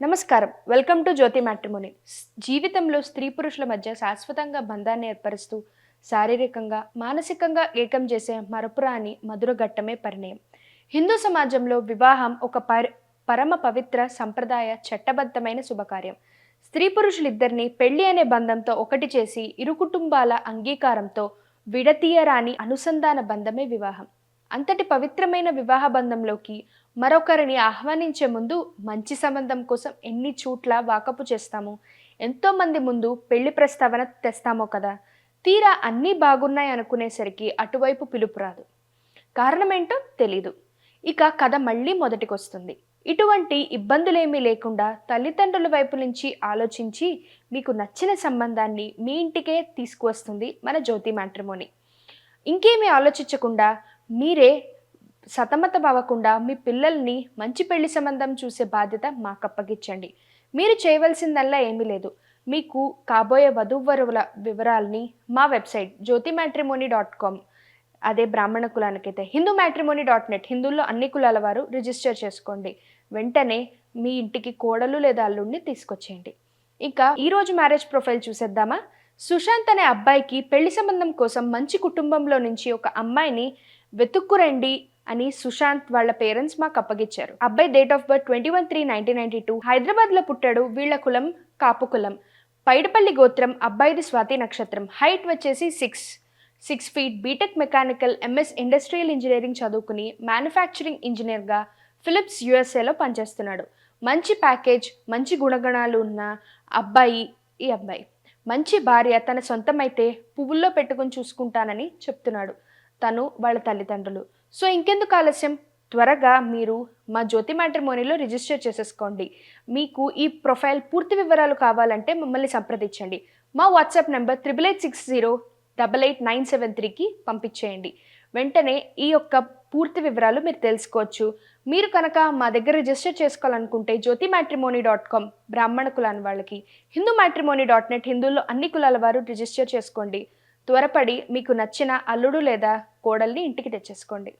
నమస్కారం. Welcome to Jyothi matrimony. జీవితంలో స్త్రీ పురుషుల మధ్య శాశ్వతంగా బంధాన్ని ఏర్పరుస్తూ శారీరకంగా మానసికంగా ఏకం చేసే మరపురాని మధుర ఘట్టమే పరిణయం. హిందూ సమాజంలో వివాహం ఒక పరి పరమ పవిత్ర సంప్రదాయ చట్టబద్ధమైన శుభకార్యం. స్త్రీ పురుషులిద్దరిని పెళ్ళి అనే బంధంతో ఒకటి చేసి ఇరు కుటుంబాల అంగీకారంతో విడతీయరాని అనుసంధాన బంధమే వివాహం. అంతటి పవిత్రమైన వివాహ బంధంలోకి మరొకరిని ఆహ్వానించే ముందు మంచి సంబంధం కోసం ఎన్ని చోట్ల వాకపు చేస్తాము ఎంతోమంది ముందు పెళ్ళి ప్రస్తావన తెస్తామో కదా. తీరా అన్నీ బాగున్నాయి అనుకునేసరికి అటువైపు పిలుపు రాదు. కారణమేంటో తెలీదు. ఇక కథ మళ్ళీ మొదటికొస్తుంది. ఇటువంటి ఇబ్బందులేమీ లేకుండా తల్లిదండ్రుల వైపు నుంచి ఆలోచించి మీకు నచ్చిన సంబంధాన్ని మీ ఇంటికే తీసుకువస్తుంది మన జ్యోతి మ్యాట్రిమోని. ఇంకేమీ ఆలోచించకుండా మీరే సతమతం అవ్వకుండా మీ పిల్లల్ని మంచి పెళ్ళి సంబంధం చూసే బాధ్యత మాకు అప్పగించండి మీరు చేయవలసిందల్లా ఏమీ లేదు. మీకు కాబోయే వధూవరుల వివరాల్ని మా website Jyothi matrimony dot com అదే బ్రాహ్మణ కులానికైతే హిందూ మ్యాట్రిమోని డాట్ నెట్ హిందువుల్లో అన్ని కులాల వారు రిజిస్టర్ చేసుకోండి. వెంటనే మీ ఇంటికి కోడలు లేదా అల్లుడిని తీసుకొచ్చేయండి. ఇంకా ఈరోజు మ్యారేజ్ ప్రొఫైల్ చూసేద్దామా? సుశాంత్ అనే అబ్బాయికి పెళ్ళి సంబంధం కోసం మంచి కుటుంబంలో నుంచి ఒక అమ్మాయిని వెతుక్కురండి అని సుశాంత్ వాళ్ళ పేరెంట్స్ మాకు అప్పగించారు. అబ్బాయి date of birth twenty one three nineteen ninety two. హైదరాబాద్లో పుట్టాడు. వీళ్ళ కులం కాపు కులం పైడపల్లి గోత్రం అబ్బాయిది స్వాతి నక్షత్రం. హైట్ వచ్చేసి six. Six feet B Tech mechanical MS industrial engineering చదువుకుని మ్యానుఫ్యాక్చరింగ్ ఇంజనీర్గా ఫిలిప్స్ యుఎస్ఏలో పనిచేస్తున్నాడు. మంచి ప్యాకేజ్ మంచి గుణగణాలు ఉన్న అబ్బాయి ఈ అబ్బాయి. మంచి భార్య తన సొంతమైతే పువ్వుల్లో పెట్టుకుని చూసుకుంటానని చెప్తున్నాడు. తను వాళ్ళ తల్లిదండ్రులు. సో ఇంకెందుకు ఆలస్యం? త్వరగా మీరు మా జ్యోతి మ్యాట్రిమోనీలో రిజిస్టర్ చేసేసుకోండి. మీకు ఈ ప్రొఫైల్ పూర్తి వివరాలు కావాలంటే మమ్మల్ని సంప్రదించండి. మా WhatsApp number triple eight six zero double eight nine seven త్రీకి పంపించేయండి. వెంటనే ఈ యొక్క పూర్తి వివరాలు మీరు తెలుసుకోవచ్చు. మీరు కనుక మా దగ్గర రిజిస్టర్ చేసుకోవాలనుకుంటే జ్యోతి మ్యాట్రిమోనీ డాట్ కామ్ బ్రాహ్మణ కులాన్ని వాళ్ళకి హిందూ మ్యాట్రిమోనీ డాట్ నెట్ హిందువుల్లో అన్ని కులాల వారు రిజిస్టర్ చేసుకోండి. త్వరపడి మీకు నచ్చిన అల్లుడు లేదా కోడల్ని ఇంటికి తెచ్చేసుకోండి.